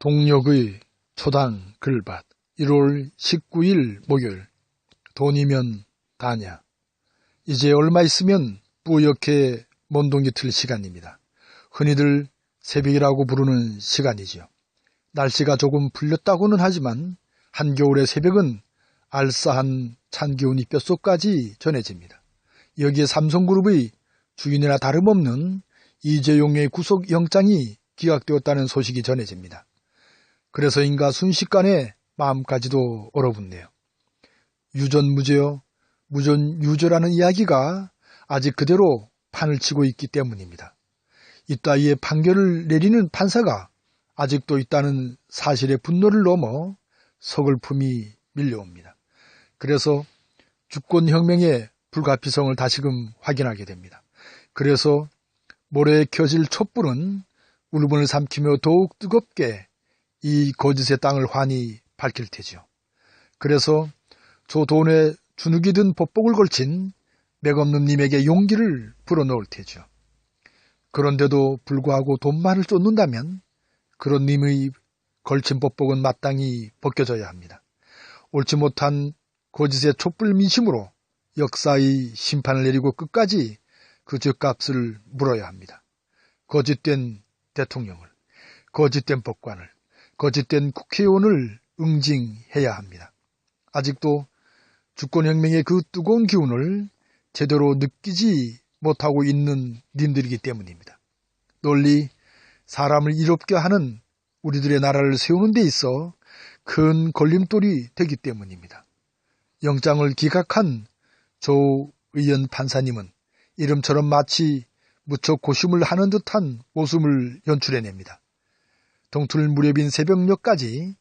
동력의 초당 글밭 1월 19일 목요일 돈이면 다냐 이제 얼마 있으면 뿌옇게 먼동이 틀 시간입니다. 흔히들 새벽이라고 부르는 시간이지요. 날씨가 조금 풀렸다고는 하지만 한겨울의 새벽은 알싸한 찬 기운이 뼛속까지 전해집니다. 여기에 삼성그룹의 주인이나 다름없는 이재용의 구속영장이 기각되었다는 소식이 전해집니다. 그래서인가 순식간에 마음까지도 얼어붙네요. 유전무죄요, 무전 유죄라는 이야기가 아직 그대로 판을 치고 있기 때문입니다. 이따위의 판결을 내리는 판사가 아직도 있다는 사실의 분노를 넘어 서글픔이 밀려옵니다. 그래서 주권혁명의 불가피성을 다시금 확인하게 됩니다. 그래서 모래에 켜질 촛불은 울분을 삼키며 더욱 뜨겁게 이 거짓의 땅을 환히 밝힐 테지요. 그래서 저 돈에 주눅이 든 법복을 걸친 맥없는 님에게 용기를 불어넣을 테죠. 그런데도 불구하고 돈만을 쫓는다면 그런 님의 걸친 법복은 마땅히 벗겨져야 합니다. 옳지 못한 거짓의 촛불 민심으로 역사의 심판을 내리고 끝까지 그 죄값을 물어야 합니다. 거짓된 대통령을, 거짓된 법관을, 거짓된 국회의원을 응징해야 합니다. 아직도 주권혁명의 그 뜨거운 기운을 제대로 느끼지 못하고 있는 님들이기 때문입니다. 널리 사람을 이롭게 하는 우리들의 나라를 세우는 데 있어 큰 걸림돌이 되기 때문입니다. 영장을 기각한 조 의원 판사님은 이름처럼 마치 무척 고심을 하는 듯한 모습을 연출해냅니다. 동틀 무렵인 새벽녘까지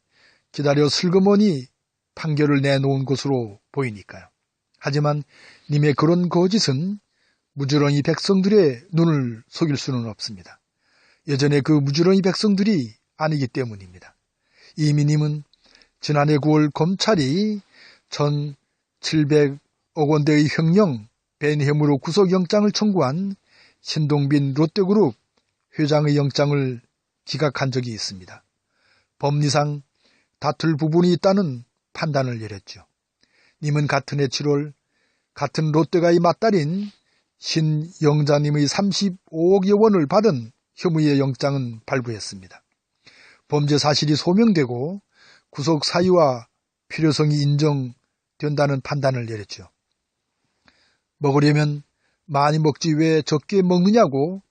기다려 슬그머니 판결을 내놓은 것으로 보이니까요. 하지만 님의 그런 거짓은 무주렁이 백성들의 눈을 속일 수는 없습니다. 예전에 그 무주렁이 백성들이 아니기 때문입니다. 이미 님은 지난해 9월 검찰이 1,700억 원대의 횡령, 벤혐으로 구속영장을 청구한 신동빈 롯데그룹 회장의 영장을 기각한 적이 있습니다. 법리상 다툴 부분이 있다는 판단을 내렸죠. 님은 같은 해 7월 같은 롯데가의 맞딸인 신영자님의 35억여 원을 받은 혐의의 영장은 발부했습니다. 범죄 사실이 소명되고 구속 사유와 필요성이 인정된다는 판단을 내렸죠. 먹으려면 많이 먹지 왜 적게 먹느냐고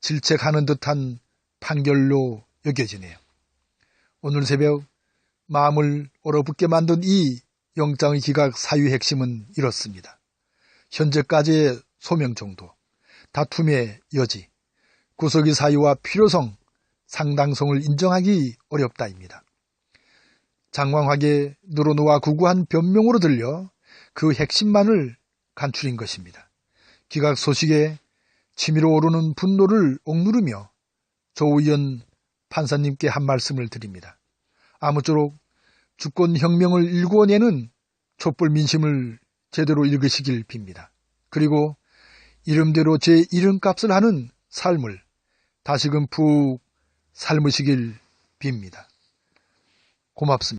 질책하는 듯한 판결로 여겨지네요. 오늘 새벽 마음을 얼어붙게 만든 이 영장의 기각 사유 핵심은 이렇습니다. 현재까지의 소명 정도, 다툼의 여지, 구속의 사유와 필요성, 상당성을 인정하기 어렵다입니다. 장황하게 늘어놓아 구구한 변명으로 들려 그 핵심만을 간추린 것입니다. 기각 소식에 치밀어 오르는 분노를 억누르며 조의원 판사님께 한 말씀을 드립니다. 아무쪼록 주권혁명을 일구어내는 촛불 민심을 제대로 읽으시길 빕니다. 그리고 이름대로 제 이름값을 하는 삶을 다시금 푹 삶으시길 빕니다. 고맙습니다.